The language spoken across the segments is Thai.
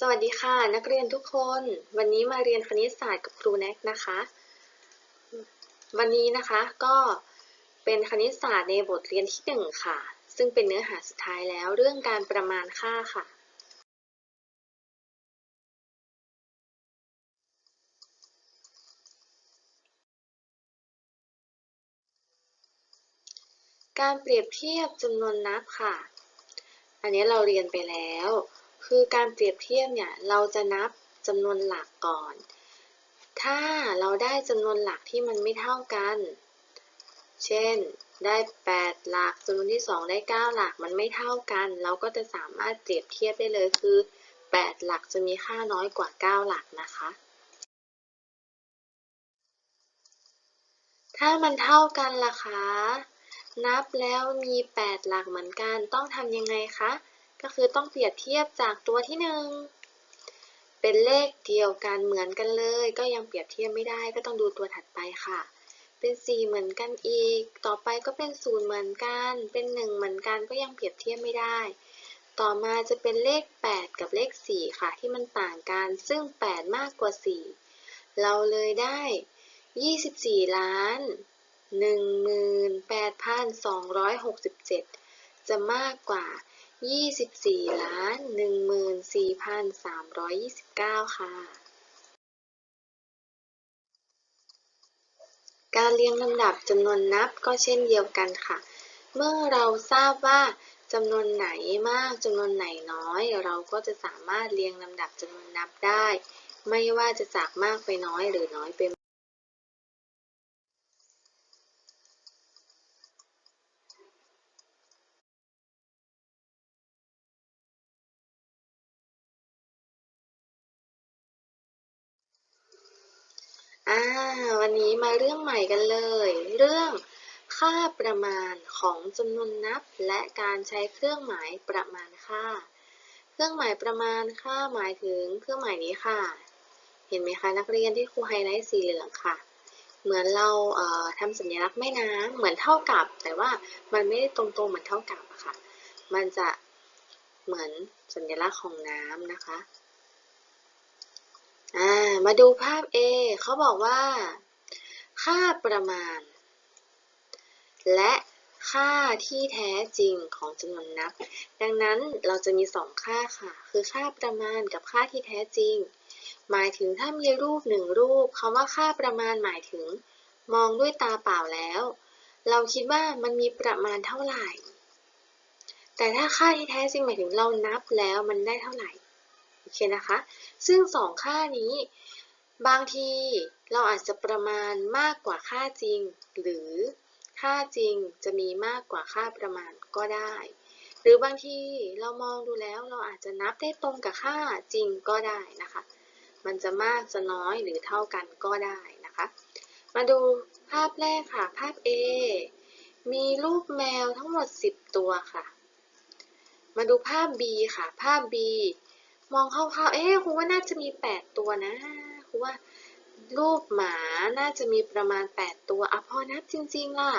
สวัสดีค่ะ นักเรียนทุกคน วันนี้มาเรียนคณิตศาสตร์กับครูแน็กนะคะ วันนี้นะคะก็เป็นคณิตศาสตร์ในบทเรียนที่หนึ่งค่ะ ซึ่งเป็นเนื้อหาสุดท้ายแล้วเรื่องการประมาณค่าค่ะ การเปรียบเทียบจำนวนนับค่ะ อันนี้เราเรียนไปแล้ว คือการเปรียบเทียบเนี่ยเราจะนับจำนวนหลักก่อน ถ้าเราได้จำนวนหลักที่มันไม่เท่ากัน เช่น ได้ 8 หลักจำนวนที่ 2 ได้ 9 หลักมันไม่เท่ากัน เราก็จะสามารถเปรียบเทียบได้เลยคือ 8 หลักจะมีค่าน้อยกว่า 9 หลักนะคะ ถ้ามันเท่ากันล่ะคะ นับแล้วมี 8 หลักเหมือนกัน ต้องทำยังไงคะ ก็คือต้องเปรียบเทียบจากตัวที่ 1 เป็นเลขเดียวกันเหมือนกันเลย ก็ยังเปรียบเทียบไม่ได้ก็ต้องดูตัวถัดไปค่ะ เป็น 4 เหมือนกันอีก ต่อไปก็เป็น 0 เหมือนกัน เป็น 1 เหมือนกันก็ยังเปรียบเทียบไม่ได้ ต่อมาจะเป็นเลข 8 กับเลข 4 ค่ะ ที่มันต่างกัน ซึ่ง 8 มากกว่า 4 เราเลยได้ 24 ล้าน18,267 จะมากกว่า 24ล้าน14,329ค่ะ การเรียงลำดับจำนวนนับก็เช่นเดียวกันค่ะ เมื่อเราทราบว่าจำนวนไหนมากจำนวนไหนน้อย เราก็จะสามารถเรียงลำดับจำนวนนับได้ ไม่ว่าจะจากมากไปน้อยหรือน้อยไปมาก อ่า วันนี้มาเรื่องใหม่กันเลย เรื่องค่าประมาณของจำนวนนับ และการใช้เครื่องหมายประมาณค่า เครื่องหมายประมาณค่าหมายถึงเครื่องหมายนี้ค่ะ เห็นไหมคะนักเรียนที่ครูไฮไลท์สีเหลืองค่ะ เหมือนเราเทำสัญลักษณ์แม่น้ำเหมือนเท่ากับ แต่ว่ามันไม่ได้ตรงๆเหมือนเท่ากับอะค่ะ มันจะเหมือนสัญลักษณ์ของน้ำนะคะ อ่ามาดูภาพ A เขาบอกว่า ค่าประมาณ และค่าที่แท้จริงของจำนวนนับ ดังนั้นเราจะมีสองค่าค่ะ คือค่าประมาณกับค่าที่แท้จริง หมายถึงถ้ามีรูปหนึ่งรูปคำว่าค่าประมาณหมายถึง มองด้วยตาเปล่าแล้ว เราคิดว่ามันมีประมาณเท่าไหร่ แต่ถ้าค่าที่แท้จริงหมายถึงเรานับแล้วมันได้เท่าไหร่ โอเคนะคะ ซึ่งสองค่านี้ บางทีเราอาจจะประมาณมากกว่าค่าจริง หรือค่าจริงจะมีมากกว่าค่าประมาณก็ได้ หรือบางทีเรามองดูแล้วเราอาจจะนับได้ตรงกับค่าจริงก็ได้นะคะ มันจะมากจะน้อยหรือเท่ากันก็ได้นะคะ มาดูภาพแรกค่ะ ภาพ A มีรูปแมวทั้งหมด 10 ตัวค่ะ มาดูภาพ B ค่ะ ภาพ B มองคร่าวๆเอ๊ะครูว่าน่าจะมี8ตัวนะครูว่ารูปหมาน่าจะมีประมาณ8ตัวอะพอนับจริง ๆ ล่ะ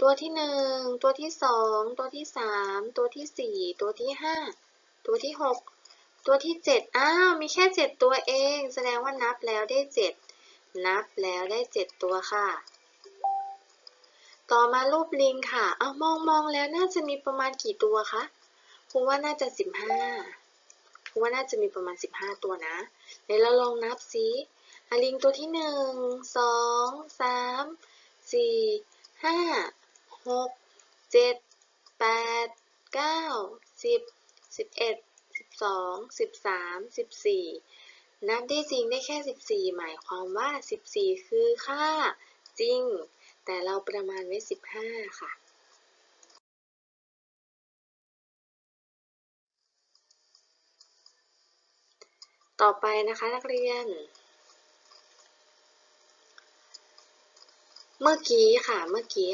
ตัวที่1ตัวที่2ตัวที่3ตัวที่4ตัวที่5ตัวที่6ตัวที่7อ้าวมีแค่7ตัวเอง แสดงว่านับแล้วได้7นับแล้วได้7ตัวค่ะ ต่อมารูปลิงค่ะ เอามองมองแล้วน่าจะมีประมาณกี่ตัวคะครูว่าน่าจะสิบห้า ครูว่าน่าจะมีประมาณ 15 ตัวนะเดี๋ยวเราลองนับซิอลิงตัวที่ 1 2 3 4 5 6 7 8 9 10 11 12 13 14 นับได้จริงได้แค่ 14 หมายความว่า 14 คือค่าจริง แต่เราประมาณไว้ 15 ค่ะ ต่อไปนะคะนักเรียน เมื่อกี้ค่ะเมื่อกี้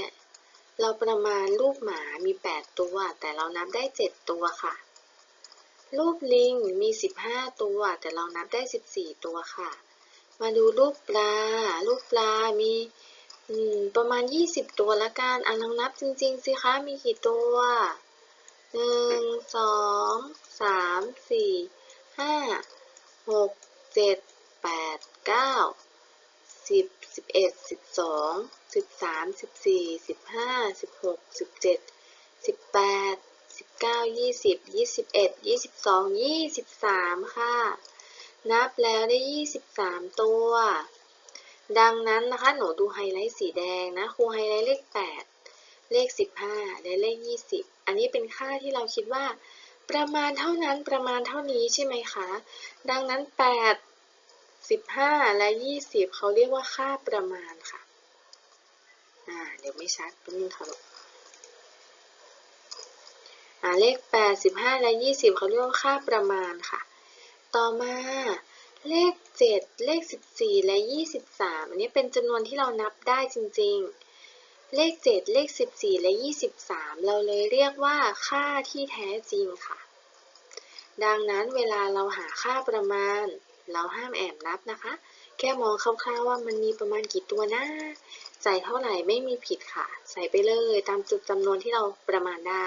เราประมาณรูปหมามี 8 ตัว แต่เรานับได้ 7 ตัวค่ะ รูปลิงมี 15 ตัว แต่เรานับได้ 14 ตัวค่ะ มาดูรูปปลา รูปปลามีประมาณ 20 ตัวละกันอะลองนับจริงๆสิคะ มีกี่ตัว 1 2 3 4 5 หกเจ็ดแปดเก้าสิบสิบเอ็ดสิบสองสิบสามสิบสี่สิบห้าสิบหกสิบเจ็ดสิบแปดสิบเก้ายี่สิบยี่สิบเอ็ดยี่สิบสองยี่สิบสามค่ะ นับแล้วได้ยี่สิบสามตัว ดังนั้นนะคะ หนูดูไฮไลท์สีแดงนะ ครูไฮไลท์เลขแปดเลขสิบห้าและเลขยี่สิบอันนี้เป็นค่าที่เราคิดว่า ประมาณเท่านั้นประมาณเท่านี้ใช่ไหมคะ ดังนั้นแปดสิบห้าและยี่สิบเขาเรียกว่าค่าประมาณค่ะ อ่า เดี๋ยวไม่ชัดนิดนึงค่ะอ่าเลขแปดสิบห้าและยี่สิบเขาเรียกว่าค่าประมาณค่ะ ต่อมาเลขเจ็ดเลขสิบสี่และยี่สิบสามอันนี้เป็นจำนวนที่เรานับได้จริง ๆ เลขเจ็ดเลขสิบสี่และยี่สิบสามเราเลยเรียกว่าค่าที่แท้จริงค่ะ ดังนั้นเวลาเราหาค่าประมาณ เราห้ามแอบนับนะคะ แค่มองคร่าวๆว่ามันมีประมาณกี่ตัวนะใส่เท่าไหร่ไม่มีผิดค่ะ ใส่ไปเลยตามจุดจำนวนที่เราประมาณได้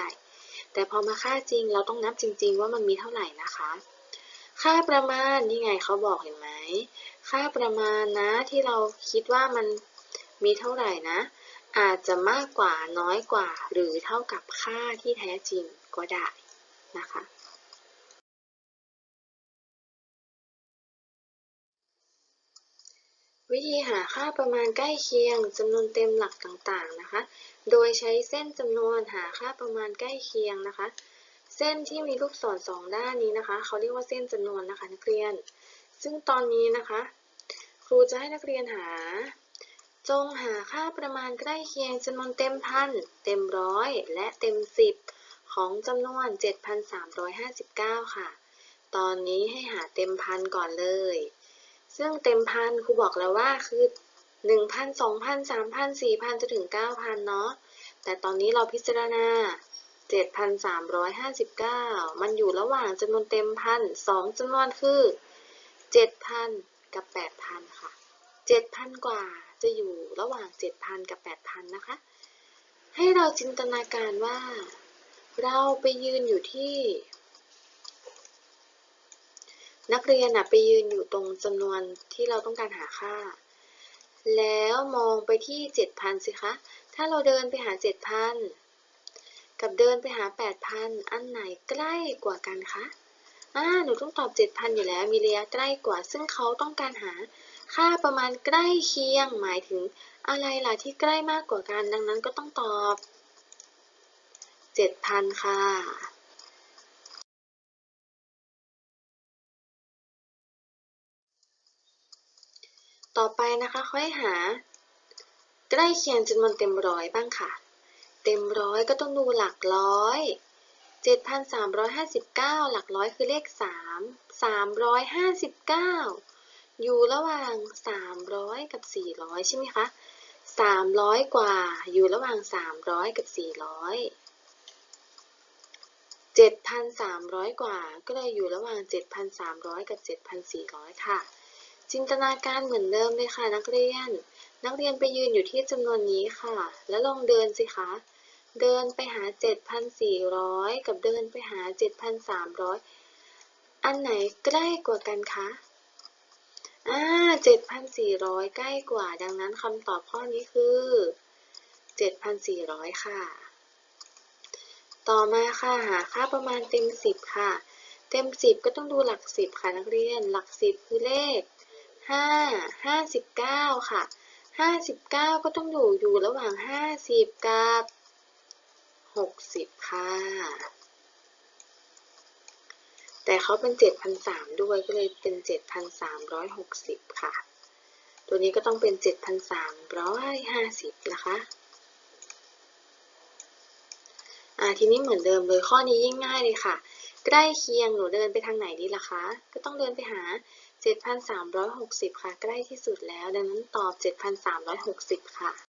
แต่พอมาค่าจริงเราต้องนับจริง ๆ ว่ามันมีเท่าไหร่นะคะ ค่าประมาณนี่ไงเขาบอกเห็นไหมค่าประมาณนะที่เราคิดว่ามันมีเท่าไหร่นะ อาจจะมากกว่าน้อยกว่า หรือเท่ากับค่าที่แท้จริงก็ได้นะคะวิธีหาค่าประมาณใกล้เคียงจำนวนเต็มหลักต่างๆนะคะ โดยใช้เส้นจำนวนหาค่าประมาณใกล้เคียงนะคะ เส้นที่มีลูกศรสองด้านนี้นะคะ เขาเรียกว่าเส้นจำนวนนะคะนักเรียน ซึ่งตอนนี้นะคะ ครูจะให้นักเรียนหา จงหาค่าประมาณใกล้เคียงจำนวนเต็มพัน เต็มร้อย และเต็มสิบของจำนวน 7,359 ค่ะ ตอนนี้ให้หาเต็มพันก่อนเลย ซึ่งเต็มพันครูบอกแล้วว่าคือ 1,000 2,000 3,000 4,000จะถึง 9,000 เนาะ แต่ตอนนี้เราพิจารณา 7,359 มันอยู่ระหว่างจำนวนเต็มพันสองจำนวนคือ 7,000 กับ 8,000 ค่ะ 7,000 กว่า จะอยู่ระหว่าง 7,000 กับ 8,000 นะคะ ให้เราจินตนาการว่า เราไปยืนอยู่ที่ นักเรียนนะไปยืนอยู่ตรงจำนวนที่เราต้องการหาค่า แล้วมองไปที่ 7,000 สิคะ ถ้าเราเดินไปหา 7,000 กับเดินไปหา 8,000 อันไหนใกล้กว่ากันคะอ่าหนูต้องตอบ 7,000 อยู่แล้ว มีระยะใกล้กว่า ซึ่งเขาต้องการหา ค่าประมาณใกล้เคียง หมายถึงอะไรล่ะที่ใกล้มากกว่ากัน ดังนั้นก็ต้องตอบ 7,000 ค่ะต่อไปนะคะค่อยหา ใกล้เคียงจำนวนเต็มร้อยบ้างค่ะ เต็มร้อยก็ต้องดูหลักร้อย 7,359 หลักร้อยคือเลข 3 359 อยู่ระหว่าง 300 กับ 400 ใช่ไหมคะ 300 กว่า อยู่ระหว่าง 300 กับ 400 7,300 กว่า ก็เลยอยู่ระหว่าง 7,300 กับ 7,400 ค่ะ จินตนาการเหมือนเดิมเลยค่ะ นักเรียน นักเรียนไปยืนอยู่ที่จำนวนนี้ค่ะ แล้วลองเดินสิคะ เดินไปหา 7,400 กับเดินไปหา 7,300 อันไหนใกล้กว่ากันคะ อ่า7,400ใกล้กว่า ดังนั้นคำตอบข้อนี้คือ7,400ค่ะ ต่อมาค่ะ หาค่าประมาณเต็ม10ค่ะ เต็ม10ก็ต้องดูหลัก10ค่ะนักเรียน หลัก10คือเลข5 59ค่ะ59ก็ต้องอยู่อยู่ระหว่าง50กับ60ค่ะ แต่เขาเป็น 7,300 ด้วยก็เลยเป็น 7,360 ค่ะ ตัวนี้ก็ต้องเป็น 7,350 นะคะอ่าทีนี้เหมือนเดิมเลยข้อนี้ยิ่งง่ายเลยค่ะ ใกล้เคียงหนูเดินไปทางไหนดีล่ะคะ ก็ต้องเดินไปหา 7,360 ค่ะ ใกล้ที่สุดแล้ว ดังนั้นตอบ 7,360 ค่ะ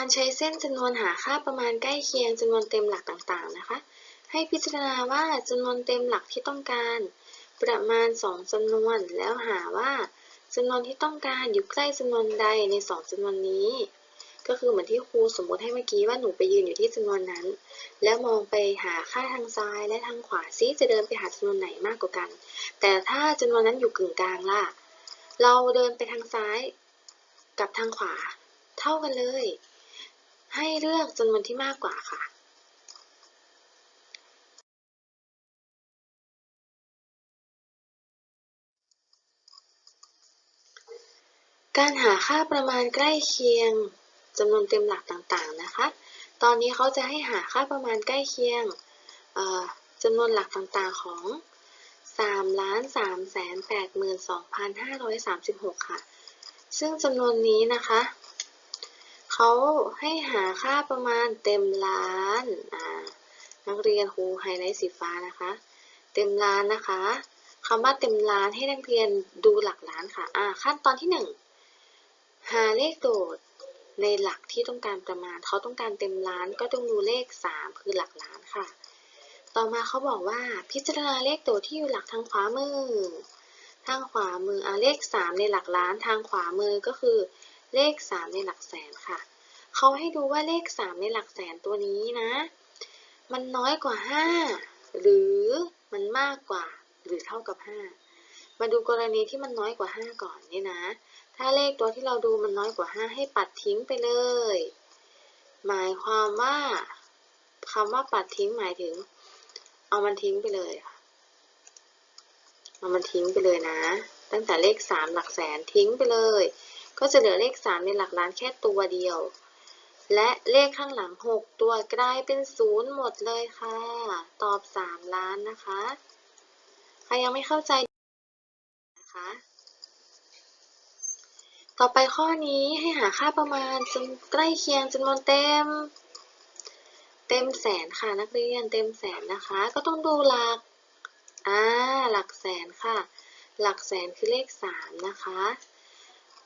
การใช้เส้นจำนวนหาค่าประมาณใกล้เคียงจำนวนเต็มหลักต่างๆนะคะ ให้พิจารณาว่าจำนวนเต็มหลักที่ต้องการ ประมาณ 2จำนวนแล้วหาว่าจำนวนที่ต้องการอยู่ใกล้จำนวนใดใน 2จำนวนนี้ ก็คือเหมือนที่ครูสมมติให้เมื่อกี้ว่าหนูไปยืนอยู่ที่จำนวนนั้น แล้วมองไปหาค่าทางซ้ายและทางขวาซิจะเดินไปหาจำนวนไหนมากกว่ากัน แต่ถ้าจำนวนนั้นอยู่กึ่งกลางล่ะเราเดินไปทางซ้ายกับทางขวาเท่ากันเลย ให้เลือกจำนวนที่มากกว่าค่ะการหาค่าประมาณใกล้เคียงจำนวนเต็มหลักต่างๆนะคะ ตอนนี้เขาจะให้หาค่าประมาณใกล้เคียงจำนวนหลักต่างๆของ3ล้าน3แสน8หมื่น2,536 ค่ะ ซึ่งจำนวนนี้นะคะ เขาให้หาค่าประมาณเต็มล้านนักเรียนครูไฮไลท์สีฟ้านะคะ เต็มล้านนะคะคำว่าเต็มล้านให้นักเรียนดูหลักล้านค่ะอ่าขั้นตอนที่ 1 หาเลขโดดในหลักที่ต้องการประมาณ เขาต้องการเต็มล้านก็ต้องดูเลข 3 คือหลักล้านค่ะ ต่อมาเขาบอกว่าพิจารณาเลขโดดที่อยู่หลักทางขวามือ ทางขวามืออ่าเลข 3 ในหลักล้านทางขวามือก็คือ เลข 3 ในหลักแสนค่ะเขาให้ดูว่าเลข 3 ในหลักแสนตัวนี้นะ มันน้อยกว่า 5 หรือมันมากกว่าหรือเท่ากับ 5 มาดูกรณีที่มันน้อยกว่า 5 ก่อนนี่นะ ถ้าเลขตัวที่เราดูมันน้อยกว่า 5 ให้ปัดทิ้งไปเลย หมายความว่าคำว่าปัดทิ้งหมายถึง เอามันทิ้งไปเลยค่ะเอามันทิ้งไปเลยนะ ตั้งแต่เลข 3 หลักแสนทิ้งไปเลย ก็จะเหลือเลข 3 ในหลักล้านแค่ตัวเดียว และเลขข้างหลัง 6 ตัวกลายเป็นศูนย์หมดเลยค่ะ ตอบ 3 ล้านนะคะ ใครยังไม่เข้าใจนะคะ ต่อไปข้อนี้ให้หาค่าประมาณจนใกล้เคียงจำนวนเต็ม เต็มแสนค่ะนักเรียนเต็มแสนนะคะ ก็ต้องดูหลักอ่าหลักแสนค่ะ หลักแสนคือเลข 3 นะคะ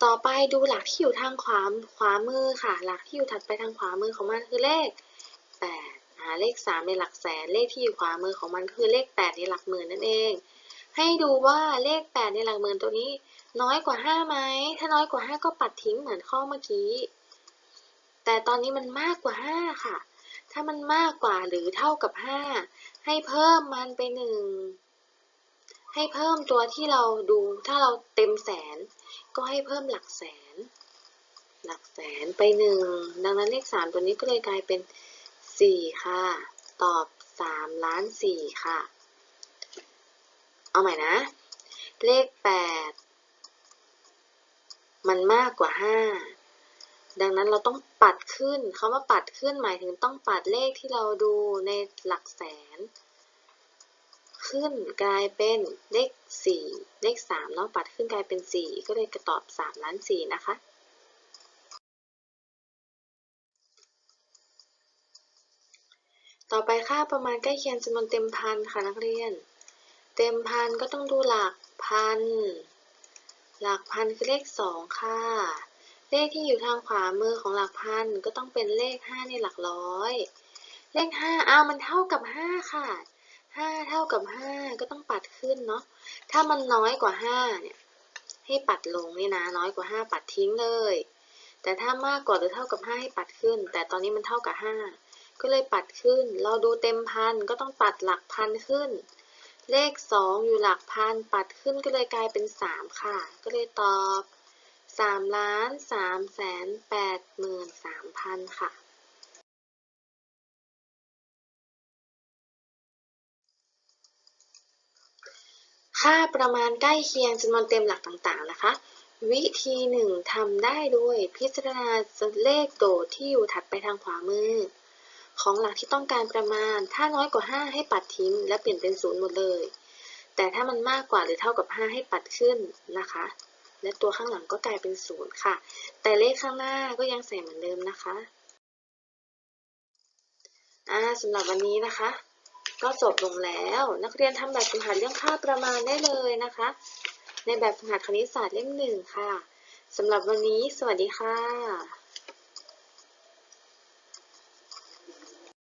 ต่อไปดูหลักที่อยู่ทางขวาขวามือค่ะ หลักที่อยู่ถัดไปทางขวามือของมันคือเลข8อ่าเลข 3 ในหลักแสน เลขที่อยู่ขวามือของมันคือเลข 8 ในหลักหมื่นนั่นเอง ให้ดูว่าเลข 8 ในหลักหมื่นตัวนี้ น้อยกว่า5ไหมถ้าน้อยกว่า 5 ก็ปัดทิ้งเหมือนข้อเมื่อกี้ แต่ตอนนี้มันมากกว่า 5 ค่ะ ถ้ามันมากกว่าหรือเท่ากับ 5 ให้เพิ่มมันไปหนึ่ง ให้เพิ่มตัวที่เราดูถ้าเราเต็มแสน ก็ให้เพิ่มหลักแสน หลักแสนไปหนึ่งดังนั้นเลข3ตัวนี้ก็เลยกลายเป็น4ค่ะ ตอบ3ล้าน4ค่ะ เอาใหม่นะ เลข8มันมากกว่า5ดังนั้นเราต้องปัดขึ้นคาว่าปัดขึ้นหมายถึงต้องปัดเลขที่เราดูในหลักแสน ขึ้นกลายเป็นเลข4เลข3เนาะปัดขึ้นกลายเป็น 4 ก็เลยกระตอบ3ล้าน4นะคะต่อไปค่าประมาณใกล้เคียงจำนวนเต็มพันค่ะนักเรียน เต็มพันก็ต้องดูหลักพัน หลักพันคือเลข2ค่ะ เลขที่อยู่ทางขวามือของหลักพันก็ต้องเป็นเลข5ในหลักร้อย เลข5อ้าวมันเท่ากับ5ค่ะ 5เท่ากับ5ก็ต้องปัดขึ้นเนาะ ถ้ามันน้อยกว่า5เนี่ย ให้ปัดลงนี่นะ น้อยกว่า5ปัดทิ้งเลย แต่ถ้ามากกว่าหรือเท่ากับ5ให้ปัดขึ้น แต่ตอนนี้มันเท่ากับ5ก็เลยปัดขึ้น เราดูเต็มพันก็ต้องปัดหลักพันขึ้น เลข2อยู่หลักพันปัดขึ้นก็เลยกลายเป็น3ค่ะ ก็เลยตอบ3ล้าน3แสน8หมื่น3พันค่ะ ค่าประมาณใกล้เคียงจำนวนเต็มหลักต่างๆนะคะ วิธีหนึ่งทำได้โดยพิจารณาเลขโดดที่อยู่ถัดไปทางขวามือ ของหลักที่ต้องการประมาณ ถ้าน้อยกว่า 5 ให้ปัดทิ้ง และเปลี่ยนเป็นศูนย์หมดเลย แต่ถ้ามันมากกว่าหรือเท่ากับ 5 ให้ปัดขึ้นนะคะ และตัวข้างหลังก็กลายเป็นศูนย์ค่ะ แต่เลขข้างหน้าก็ยังใส่เหมือนเดิมนะคะอ่าสำหรับวันนี้นะคะ ก็จบลงแล้ว นักเรียนทำแบบฝึกหัดเรื่องค่าประมาณได้เลยนะคะ ในแบบฝึกหัดคณิตศาสตร์เล่มหนึ่งค่ะสำหรับวันนี้ สวัสดีค่ะ